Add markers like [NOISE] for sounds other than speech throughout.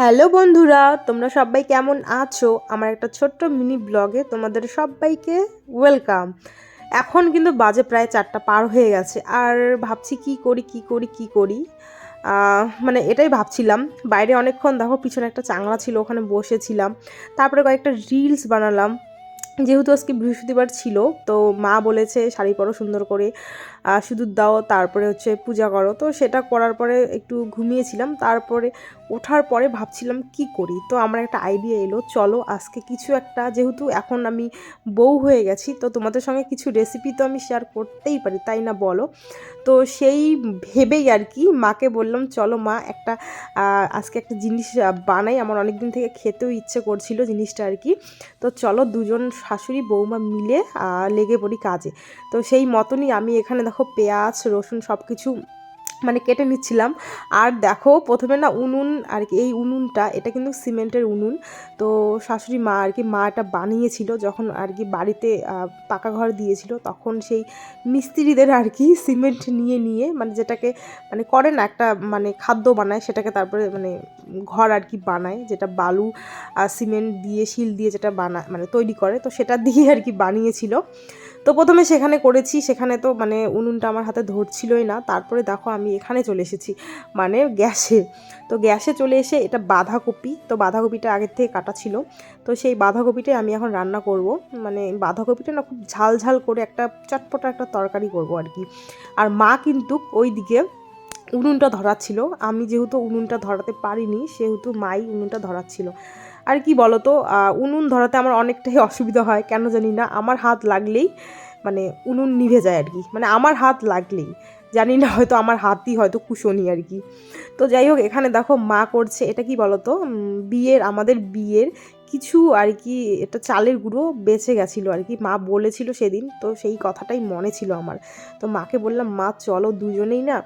Hello বন্ধুরা, তোমরা সবাই কেমন আছো? আমার একটা ছোট্ট মিনি ব্লগে তোমাদের সবাইকে ওয়েলকাম। এখন কিন্তু বাজে প্রায় চারটা পার হয়ে গেছে, আর ভাবছি কি করি কি করি কি করি? মানে এটাই ভাবছিলাম। বাইরে অনেকক্ষণ দেখো পিছনে একটা চাংলা ছিল, ওখানে বসেছিলাম। তারপরে কয়েকটা রিলস বানালাম। যেহেতু আজকে বৃহস্পতিবার ছিল, তো মা বলেছে শাড়ি পরো সুন্দর করে সিঁদুর দাও, তারপরে হচ্ছে পূজা করো। তো সেটা করার পরে একটু ঘুমিয়েছিলাম, তারপরে ওঠার পরে ভাবছিলাম কি করি? তো আমার একটা আইডিয়া এলো, চলো আজকে কিছু একটা, যেহেতু এখন আমি বউ হয়ে গেছি, তো তোমাদের সঙ্গে কিছু রেসিপি তো আমি শেয়ার করতেই পারি, তাই না বলো? তো সেই ভেবেই আর কি মাকে বললাম, চলো মা একটা আজকে একটা জিনিস বানাই। আমার অনেক দিন থেকে খেতেও ইচ্ছে করছিল জিনিসটা আর কি। তো চলো দুজন শাশুড়ি, বৌমা মিলে লেগে পড়ি কাজে। তো সেই মতনই আমি এখানে দেখো পেঁয়াজ, রসুন সব কিছু মানে কেটে নিচ্ছিলাম। আর দেখো, প্রথমে না উনুন আর কি, এই উনুনটা, এটা কিন্তু সিমেন্টের উনুন। তো শাশুড়ি মা আর কি, মা এটা বানিয়েছিল যখন আর কি বাড়িতে পাকা ঘর দিয়েছিল, তখন সেই মিস্ত্রিদের আর কি সিমেন্ট নিয়ে নিয়ে মানে যেটাকে মানে করে না একটা মানে খাদ্য বানায়, সেটাকে তারপরে মানে ঘর আর কি বানায়, যেটা বালু আর সিমেন্ট দিয়ে, শিল দিয়ে যেটা বানায় মানে তৈরি করে। তো সেটা দিয়ে আর কি বানিয়েছিল। তো প্রথমে সেখানে করেছি, সেখানে তো মানে উনুনটা আমার হাতে ধরছিলই না। তারপরে দেখো আমি এখানে চলে এসেছি মানে গ্যাসে। তো গ্যাসে চলে এসে এটা বাঁধাকপি, তো বাঁধাকপিটা আগের থেকে কাটা ছিল। তো সেই বাঁধাকপিটাই আমি এখন রান্না করব। মানে বাঁধাকপিটা না খুব ঝাল ঝাল করে একটা চটপটা একটা তরকারি করব আর কি। আর মা কিন্তু ওই দিকে উনুনটা ধরাচ্ছিল। আমি যেহেতু উনুনটা ধরাতে পারিনি, সেহেতু মাই উনুনটা ধরাচ্ছিল। আর কি বলতো উনুন ধরাতে আমার অনেকটাই [LAUGHS] অসুবিধা হয়, কেন জানি না, আমার হাত লাগলেই মানে উনুন নিভে যায় আর কি মানে আমার হাত লাগলেই, জানি না হয়তো আমার হাতই হয়তো কুশনি আর কি। তো যাই হোক, এখানে দেখো মা করছে, এটা কি বলতো বিয়ের, আমাদের বিয়ের কিছু আর কি, এটা চালের গুঁড়ো বেঁচে গেছিল আর কি। মা বলেছিল সেদিন, তো সেই কথাটাই মনে ছিল আমার। তো মাকে বললাম, মা, চলো দুজনেই না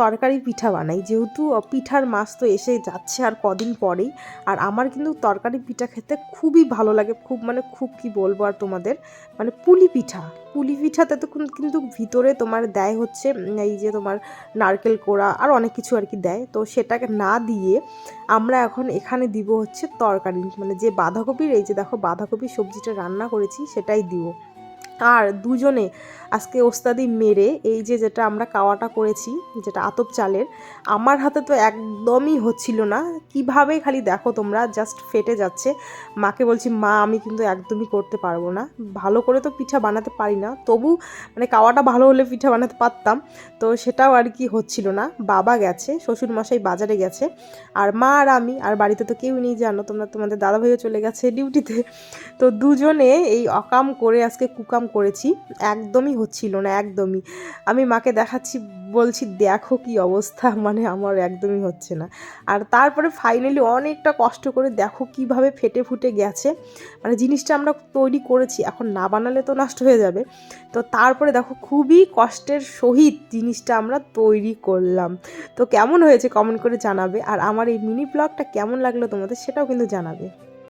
তরকারি পিঠা বানাই। যেহেতু পিঠার মাছ তো এসে যাচ্ছে আর কদিন পরেই, আর আমার কিন্তু তরকারি পিঠা খেতে খুবই ভালো লাগে। খুব মানে খুব কি বলব আর তোমাদের মানে পুলি পিঠা। পুলি পিঠাতে তো কিন্তু ভিতরে তোমার দেয় হচ্ছে এই যে তোমার নারকেল কোড়া আর অনেক কিছু আর কি দেয়। তো সেটাকে না দিয়ে আমরা এখন এখানে দিব হচ্ছে তরকারি মানে যে বাঁধাকপির, এই যে দেখো বাঁধাকপির সবজিটা রান্না করেছি সেটাই দিব। আর দুজনে আজকে ওস্তাদি মেরে এই যে যেটা আমরা কাওয়াটা করেছি, যেটা আতপ চালের, আমার হাতে তো একদমই হচ্ছিল না। কীভাবে খালি দেখো তোমরা জাস্ট ফেটে যাচ্ছে। মাকে বলছি, মা, আমি কিন্তু একদমই করতে পারব না। ভালো করে তো পিঠা বানাতে পারি না। তবু মানে কাওয়াটা ভালো হলে পিঠা বানাতে পারতাম। তো সেটাও আর কি হচ্ছিল না। বাবা গেছে শ্বশুর মশাই বাজারে গেছে। আর মা আর আমি, আর বাড়িতে তো কেউ নেই, জানো তোমরা, তোমাদের দাদা ভাইও চলে গেছে ডিউটিতে। তো দুজনে এই অকাম করে আজকে কুকাম করেছি। একদমই হচ্ছিল না, একদমই। আমি মাকে দেখাচ্ছি, বলছি, দেখো কি অবস্থা। [LAUGHS] মানে আমার একদমই হচ্ছে না। আর তারপরে ফাইনালি অনেকটা কষ্ট করে দেখো কীভাবে ফেটে ফুটে গেছে। মানে জিনিসটা আমরা তৈরি করেছি, এখন না বানালে তো নষ্ট হয়ে যাবে। তো তারপরে দেখো খুবই কষ্টের সহিত জিনিসটা আমরা তৈরি করলাম। তো কেমন হয়েছে কমেন্ট করে জানাবে। আর আমার এই মিনি ব্লগটা কেমন লাগল তোমাদের সেটাও কিন্তু জানাবে।